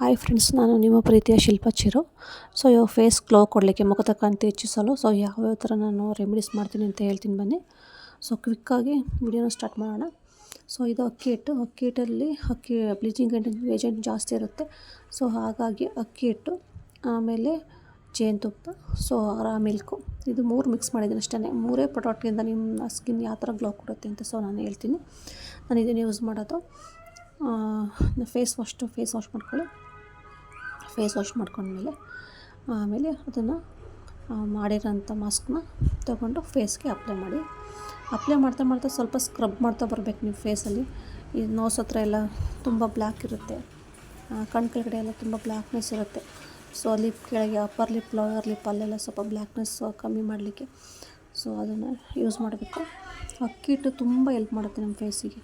Hi friends ನಾನು ನಿಮ್ಮ ಪ್ರೀತಿಯ ಶಿಲ್ಪ ಚಿರು. ಸೊ ಇವಾಗ ಫೇಸ್ ಗ್ಲೋ ಕೊಡಲಿಕ್ಕೆ ಮುಖದ ಕಾಂತಿ ಹೆಚ್ಚಿಸಲು ಸೊ ಯಾವ್ಯಾವ ಥರ ನಾನು ರೆಮಿಡೀಸ್ ಮಾಡ್ತೀನಿ ಅಂತ ಹೇಳ್ತೀನಿ ಬನ್ನಿ. ಸೊ ಕ್ವಿಕ್ಕಾಗಿ ವಿಡಿಯೋನ ಸ್ಟಾರ್ಟ್ ಮಾಡೋಣ. ಸೊ ಇದು ಅಕ್ಕಿ ಹಿಟ್ಟು. ಅಕ್ಕಿ ಹಿಟ್ಟಲ್ಲಿ ಅಕ್ಕಿ ಬ್ಲೀಚಿಂಗ್ ಏಜೆಂಟ್ ಜಾಸ್ತಿ ಇರುತ್ತೆ. ಸೊ ಹಾಗಾಗಿ ಅಕ್ಕಿ ಹಿಟ್ಟು, ಆಮೇಲೆ ಜೇನುತುಪ್ಪ ಸೊ ಆರಾ ಮಿಲ್ಕು ಇದು ಮೂರು ಮಿಕ್ಸ್ ಮಾಡಿದ್ದೀನಿ ಅಷ್ಟೇ ಮೂರೇ ಪ್ರೊಡಕ್ಟಿಂದ ನಿಮ್ಮ ಸ್ಕಿನ್ ಯಾವ ಥರ ಗ್ಲೋ ಕೊಡುತ್ತೆ ಅಂತ ಸೊ ನಾನು ಹೇಳ್ತೀನಿ. ನಾನು ಇದನ್ನು ಯೂಸ್ ಮಾಡೋದು. ಫೇಸ್ ವಾಶ್ಟು ಫೇಸ್ ವಾಶ್ ಮಾಡ್ಕೊಳ್ಳಿ. ಫೇಸ್ ವಾಶ್ ಮಾಡ್ಕೊಂಡ್ಮೇಲೆ, ಆಮೇಲೆ ಅದನ್ನು ಮಾಡಿರೋಂಥ ಮಾಸ್ಕ್ನ ತಗೊಂಡು ಫೇಸ್ಗೆ ಅಪ್ಲೈ ಮಾಡಿ. ಅಪ್ಲೈ ಮಾಡ್ತಾ ಮಾಡ್ತಾ ಸ್ವಲ್ಪ ಸ್ಕ್ರಬ್ ಮಾಡ್ತಾ ಬರಬೇಕು ನೀವು ಫೇಸಲ್ಲಿ ಈ ನೋಸ್ ಹತ್ರ ಎಲ್ಲ ತುಂಬ ಬ್ಲ್ಯಾಕ್ ಇರುತ್ತೆ. ಕಣ್ ಕೆಳಗಡೆ ಎಲ್ಲ ತುಂಬ ಬ್ಲ್ಯಾಕ್ನೆಸ್ ಇರುತ್ತೆ. ಸೊ ಲಿಪ್ ಕೆಳಗೆ ಅಪ್ಪರ್ ಲಿಪ್ ಲೋವರ್ ಲಿಪ್ ಅಲ್ಲೆಲ್ಲ ಸ್ವಲ್ಪ ಬ್ಲ್ಯಾಕ್ನೆಸ್ ಕಮ್ಮಿ ಮಾಡಲಿಕ್ಕೆ. ಸೊ ಅದನ್ನು ಯೂಸ್ ಮಾಡಬೇಕು. ಅಕ್ಕಿ ಹಿಟ್ಟು ತುಂಬ ಎಲ್ಪ್ ಮಾಡುತ್ತೆ ನಮ್ಮ ಫೇಸಿಗೆ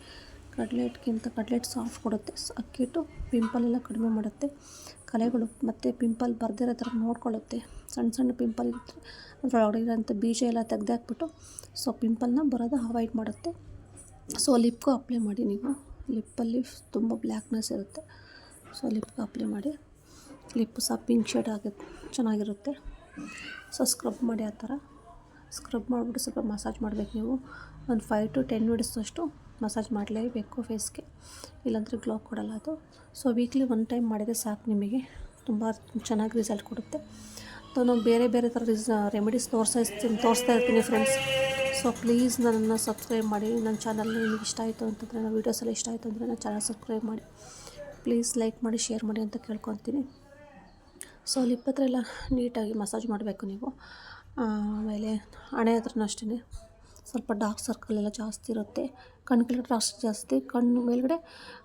ಕಡಲೆ ಕಡ್ಲೆಟ್ ಕಡಲೆ ಸಾಫ್ಟ್ ಕೊಡುತ್ತೆ. ಅಕ್ಕಿ ಹಿಟ್ಟು ಪಿಂಪಲ್ ಎಲ್ಲ ಕಡಿಮೆ ಮಾಡುತ್ತೆ. ಕಲೆಗಳು ಮತ್ತು ಪಿಂಪಲ್ ಬರ್ದಿರೋ ಥರ ನೋಡ್ಕೊಳ್ಳುತ್ತೆ. ಸಣ್ಣ ಸಣ್ಣ ಪಿಂಪಲ್ ಇದ್ದರೆ ಇರೋಂಥ ಬೀಜ ಎಲ್ಲ ತೆಗೆದಾಕ್ಬಿಟ್ಟು ಸೊ ಪಿಂಪಲ್ನ ಬರೋದು ಅವಾಯ್ಡ್ ಮಾಡುತ್ತೆ. ಸೊ ಲಿಪ್ಗೂ ಅಪ್ಲೈ ಮಾಡಿ ನೀವು. ಲಿಪ್ಪಲ್ಲಿ ತುಂಬ ಬ್ಲ್ಯಾಕ್ನೆಸ್ ಇರುತ್ತೆ. ಸೊ ಲಿಪ್ಗೂ ಅಪ್ಲೈ ಮಾಡಿ. ಲಿಪ್ ಸಹ ಪಿಂಕ್ ಶೇಡ್ ಆಗುತ್ತೆ ಚೆನ್ನಾಗಿರುತ್ತೆ. ಸೊ ಸ್ಕ್ರಬ್ ಮಾಡಿ ಆ ಥರ. ಸ್ಕ್ರಬ್ ಮಾಡಿಬಿಟ್ಟು ಸ್ವಲ್ಪ ಮಸಾಜ್ ಮಾಡಬೇಕು ನೀವು. ಒಂದು ಫೈವ್ ಟು ಟೆನ್ ಮಿನಿಟ್ಸ್ ಅಷ್ಟು. ಮಸಾಜ್ ಮಾಡಲೇಬೇಕು ಫೇಸ್ಗೆ. ಇಲ್ಲಾಂದರೆ ಗ್ಲೋ ಕೊಡಲ್ಲ ಅದು. ಸೊ ವೀಕ್ಲಿ ಒನ್ ಟೈಮ್ ಮಾಡಿದರೆ ಸಾಕು ನಿಮಗೆ. ತುಂಬ ಚೆನ್ನಾಗಿ ರಿಸಲ್ಟ್ ಕೊಡುತ್ತೆ. ಸೊ ನಾವು ಬೇರೆ ಬೇರೆ ಥರ ರಿಸ್ ರೆಮಿಡೀಸ್ ತೋರಿಸ್ತಾ ಇರ್ತೀನಿ ತೋರಿಸ್ತಾ ಇರ್ತೀನಿ ಫ್ರೆಂಡ್ಸ್ ಸೊ ಪ್ಲೀಸ್ ನನ್ನನ್ನು ಸಬ್ಸ್ಕ್ರೈಬ್ ಮಾಡಿ. ನನ್ನ ಚಾನಲ್ ನಿಮಗೆ ಇಷ್ಟ ಆಯಿತು ಅಂತಂದರೆ, ನನ್ನ ವೀಡಿಯೋಸ್ ಎಲ್ಲ ಇಷ್ಟ ಆಯಿತು ಅಂದರೆ, ನನ್ನ ಚಾನಲ್ ಸಬ್ಸ್ಕ್ರೈಬ್ ಮಾಡಿ. ಪ್ಲೀಸ್ ಲೈಕ್ ಮಾಡಿ ಶೇರ್ ಮಾಡಿ ಅಂತ ಕೇಳ್ಕೊತೀನಿ. ಸೊ ಅಲ್ಲಿ ಎಲ್ಲ ನೀಟಾಗಿ ಮಸಾಜ್ ಮಾಡಬೇಕು ನೀವು. ಆಮೇಲೆ ಹಣೆ ಹತ್ರನೂ ಅಷ್ಟೇ ಸ್ವಲ್ಪ ಡಾರ್ಕ್ ಸರ್ಕಲ್ ಎಲ್ಲ ಜಾಸ್ತಿ ಇರುತ್ತೆ. ಕಣ್ಣು ಕೆಳಗಡೆ ಅಷ್ಟು ಜಾಸ್ತಿ, ಕಣ್ಣು ಮೇಲ್ಗಡೆ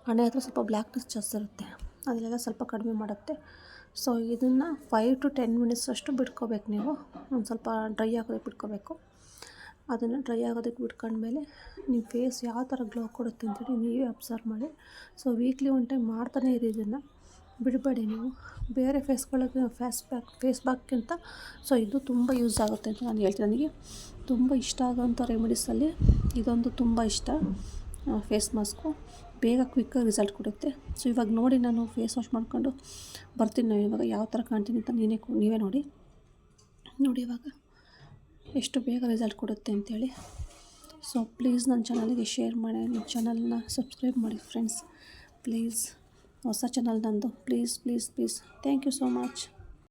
ಹಣೆ ಹತ್ರ ಸ್ವಲ್ಪ ಬ್ಲ್ಯಾಕ್ನೆಸ್ ಜಾಸ್ತಿ ಇರುತ್ತೆ. ಅದನ್ನೆಲ್ಲ ಸ್ವಲ್ಪ ಕಡಿಮೆ ಮಾಡುತ್ತೆ. ಸೊ, ಇದನ್ನು ಫೈವ್ ಟು ಟೆನ್ ಮಿನಿಟ್ಸ್ ಅಷ್ಟು ಬಿಟ್ಕೋಬೇಕು ನೀವು. ಒಂದು ಸ್ವಲ್ಪ ಡ್ರೈ ಆಗೋದಕ್ಕೆ ಬಿಟ್ಕೋಬೇಕು. ಅದನ್ನು ಡ್ರೈ ಆಗೋದಕ್ಕೆ ಬಿಟ್ಕೊಂಡ್ಮೇಲೆ ನಿಮ್ಮ ಫೇಸ್ ಯಾವ ಥರ ಗ್ಲೋ ಕೊಡುತ್ತೆ ಅಂತೇಳಿ ನೀವೇ ಅಬ್ಸರ್ವ್ ಮಾಡಿ. ಸೊ ವೀಕ್ಲಿ ಒನ್ ಟೈಮ್ ಮಾಡ್ತಾನೆ ಇರಿ ಇದನ್ನು. ಬಿಡಬೇಡಿ ನೀವು. ಬೇರೆ ಫೇಸ್ಗಳಿಗೆ ಫೇಸ್ ಪ್ಯಾಕ್ ಫೇಸ್ ಪ್ಯಾಕ್ಗಿಂತ ಸೊ ಇದು ತುಂಬ ಯೂಸ್ ಆಗುತ್ತೆ ಅಂತ ನಾನು ಹೇಳ್ತೀನಿ. ನನಗೆ ತುಂಬ ಇಷ್ಟ ಆಗೋಂಥ ರೆಮಿಡೀಸಲ್ಲಿ ಇದೊಂದು ತುಂಬ ಇಷ್ಟ ಫೇಸ್ ಮಾಸ್ಕು ಬೇಗ ಕ್ವಿಕ್ಕಾಗಿ ರಿಸಲ್ಟ್ ಕೊಡುತ್ತೆ. ಸೊ ಇವಾಗ ನೋಡಿ ನಾನು ಫೇಸ್ ವಾಶ್ ಮಾಡ್ಕೊಂಡು ಬರ್ತೀನಿ ನಾವು ಇವಾಗ. ಯಾವ ಥರ ಕಾಣ್ತೀನಿ ಅಂತ ನೀನೇ ನೀವೇ ನೋಡಿ. ನೋಡಿ ಇವಾಗ ಎಷ್ಟು ಬೇಗ ರಿಸಲ್ಟ್ ಕೊಡುತ್ತೆ ಅಂತೇಳಿ. ಸೊ ಪ್ಲೀಸ್ ನನ್ನ ಚಾನಲಿಗೆ ಶೇರ್ ಮಾಡಿ, ನನ್ನ ಚಾನಲ್ನ ಸಬ್ಸ್ಕ್ರೈಬ್ ಮಾಡಿ ಫ್ರೆಂಡ್ಸ್ ಪ್ಲೀಸ್ ಹೊಸ ಚಾನಲ್ ನಂದು please please please thank you so much